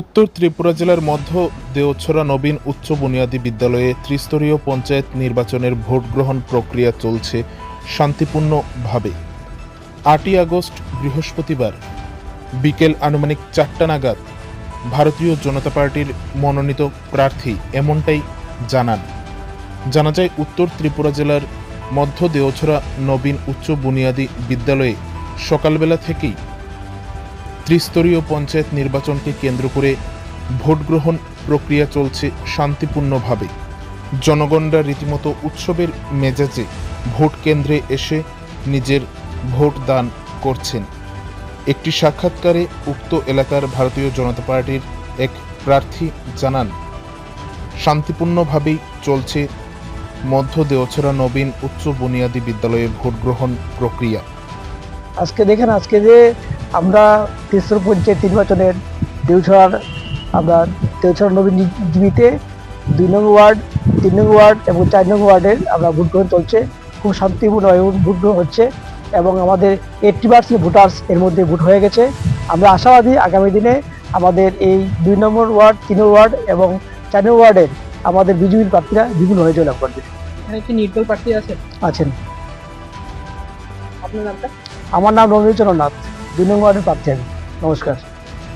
উত্তর ত্রিপুরা জেলার মধ্য দেওছড়া নবীন উচ্চ বুনিয়াদী বিদ্যালয়ে ত্রিস্তরীয় পঞ্চায়েত নির্বাচনের ভোট গ্রহণ প্রক্রিয়া চলছে শান্তিপূর্ণভাবে। আটই আগস্ট, বৃহস্পতিবার, বিকেল আনুমানিক চারটা নাগাদ ভারতীয় জনতা পার্টির মনোনীত প্রার্থী এমনটাই জানান। জানা যায়, উত্তর ত্রিপুরা জেলার মধ্য দেওছড়া নবীন উচ্চ বুনিয়াদী বিদ্যালয়ে সকালবেলা থেকেই ত্রিস্তরীয় পঞ্চায়েত নির্বাচনকে কেন্দ্র করে ভোট গ্রহণ প্রক্রিয়া চলছে শান্তিপূর্ণভাবে। জনগণরা রীতিমতো উৎসবের মেজাজে ভোট কেন্দ্রে এসে নিজের ভোট দান করছেন। একটি সাক্ষাৎকারে উক্ত এলাকার ভারতীয় জনতা পার্টির এক প্রার্থী জানান, শান্তিপূর্ণভাবেই চলছে মধ্য দেওছড়া নবীন উচ্চ বুনিয়াদী বিদ্যালয়ে ভোট গ্রহণ প্রক্রিয়া। আজকে দেখেন, আজকে যে আমরা তেসর পঞ্চায়েত নির্বাচনের দেউছড়ার আমরা দেউছড়া নবীন জীবিতে দুই নং ওয়ার্ড তিন নং ওয়ার্ড এবং চার নং ওয়ার্ডের আমরা ভোট গ্রহণ চলছে। খুব শান্তিপূর্ণভাবে ভোট গ্রহণ হচ্ছে এবং আমাদের এইটটি পার্সেন্ট ভোটার্স এর মধ্যে ভোট হয়ে গেছে। আমরা আশাবাদী আগামী দিনে আমাদের এই দুই নম্বর ওয়ার্ড তিন নম্বর ওয়ার্ড এবং চার নম্বর ওয়ার্ডের আমাদের বিজেপির প্রার্থীরা বিভিন্ন হয়ে জয়লাভ করবে। এখানে কি নির্দল প্রার্থী আছে আছেন। আপনার নামটা? আমার নাম রবীন্দ্রনাথ দুই নম্বর ওয়ার্ডের প্রার্থী আমি নমস্কার।